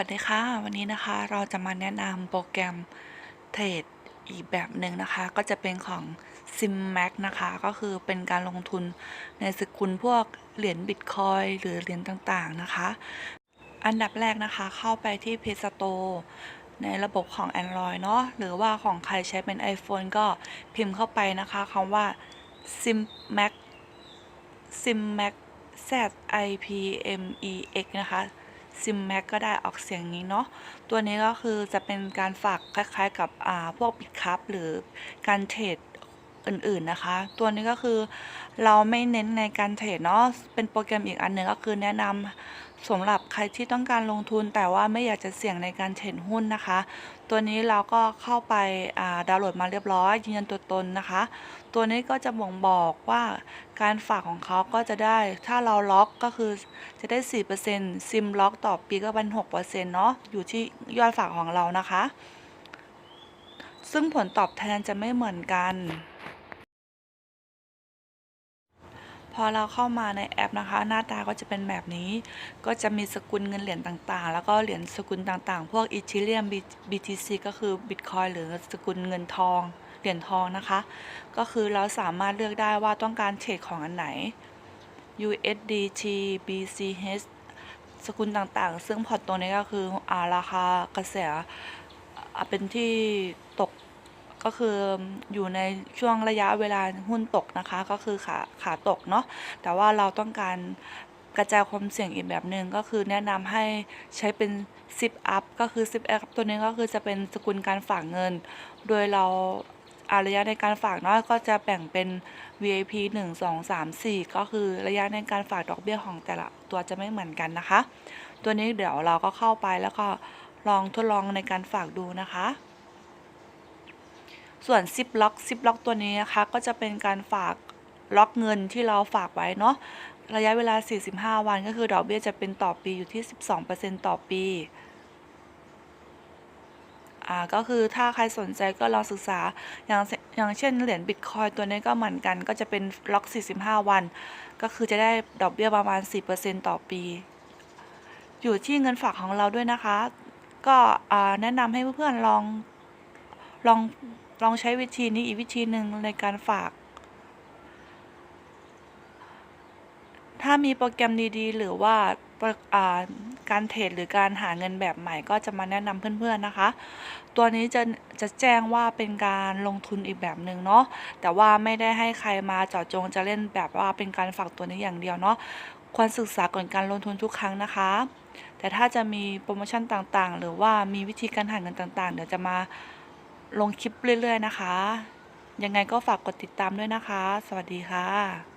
วัสดีค่ะ วันนี้นะคะเราจะมาแนะนำโปรแกรมเทรดอีกแบบหนึ่งนะคะ ก็จะเป็นของ SimMax นะคะ ก็คือเป็นการลงทุนในสกุลพวกเหรียญบิตคอยหรือเหรียญต่างๆนะคะ อันดับแรกนะคะเข้าไปที่ Play Store ในระบบของ Android เนาะหรือว่าของใครใช้เป็น iPhone ก็พิมพ์เข้าไปนะคะคำว่า SimMax SimMax Z I P M E X นะคะ ซิมแม็กก็ได้ออกเสียงนี้เนาะตัวนี้ก็คือจะเป็นการฝากคล้ายๆกับพวกปิดคัพหรือการเทรด อื่นๆนะคะ ตัวนี้ก็คือเราไม่เน้นในการเทรดเนาะเป็นโปรแกรมอีกอันหนึ่งก็คือแนะนำสำหรับใครที่ต้องการลงทุน แต่ว่าไม่อยากจะเสี่ยงในการเทรดหุ้นนะคะ ตัวนี้เราก็เข้าไปาดาวน์โหลดมาเรียบร้อยยืนยันตัวตนนะคะ ตัวนี้ก็จะบ่งบอกว่าการฝากของเขาก็จะได้ ถ้าเราล็อกก็คือจะได้ 4%ซิมล็อกต่อปีก็เป็น6%เนาะอยู่ที่ยอดฝากของเรานะคะซึ่งผลตอบแทนจะไม่เหมือนกัน พอเราเข้ามาในแอปนะคะ หน้าตาก็จะเป็นแบบนี้ ก็จะมีสกุลเงินเหรียญต่างๆ แล้วก็เหรียญสกุลต่างๆ พวกอีเทเรียม BTC ก็คือบิตคอยหรือสกุลเงินทอง เหรียญทองนะคะ ก็คือเราสามารถเลือกได้ว่าต้องการเทรดของอันไหน USDT BCH สกุลต่างๆ ซึ่งพอร์ตตัวนี้ก็คืออาราคากระแสเป็นที่ ก็คืออยู่ในช่วงระยะเวลาหุ้นตกนะคะ ก็คือขาขาตกเนาะแต่ว่าเราต้องการกระจายความเสี่ยงอีกแบบหนึ่งก็คือแนะนำให้ใช้เป็น Zip Up ก็คือ Zip Up ตัวนี้ก็คือจะเป็นสกุลการฝากเงิน โดยเราอาระยะในการฝากเนาะก็จะแบ่งเป็น VIP 1 2 3 4 ก็คือระยะในการฝากดอกเบี้ยของแต่ละตัวจะไม่เหมือนกันนะคะ ตัวนี้เดี๋ยวเราก็เข้าไปแล้วก็ลองทดลองในการฝากดูนะคะ ส่วนซิปล็อกซิปล็อกตัวนี้นะคะก็จะเป็นการฝากล็อกเงินที่เราฝากไว้เนาะระยะเวลา 45 วันก็คือดอกเบี้ยจะเป็นต่อปีอยู่ที่ 12%ต่อปีอ่าก็คือถ้าใครสนใจก็ลองศึกษาอย่างเช่นอย่างเช่นเหรียญบิตคอยตัวนี้ก็เหมือนกันก็จะเป็นล็อก 45 วัน ก็คือจะได้ดอกเบี้ยประมาณ 4%ต่อปี อยู่ที่เงินฝากของเราด้วยนะคะ ก็แนะนำให้เพื่อนๆลองลอง ลองใช้วิธีนี้อีกวิธีหนึ่งในการฝาก ถ้ามีโปรแกรมดีๆ หรือว่าการเทรดหรือการหาเงินแบบใหม่ก็จะมาแนะนำเพื่อนๆนะคะ ตัวนี้จะจะแจ้งว่าเป็นการลงทุนอีกแบบหนึ่งเนาะแต่ว่าไม่ได้ให้ใครมาเจาะจงจะเล่นแบบว่าเป็นการฝากตัวนี้อย่างเดียวเนาะควรศึกษาก่อนการลงทุนทุกครั้งนะคะ แต่ถ้าจะมีโปรโมชั่นต่างๆ หรือว่ามีวิธีการหาเงินต่างๆ เดี๋ยวจะมา ลงคลิปเรื่อย ๆ นะคะ ยังไงก็ฝากกดติดตามด้วยนะคะ สวัสดีค่ะ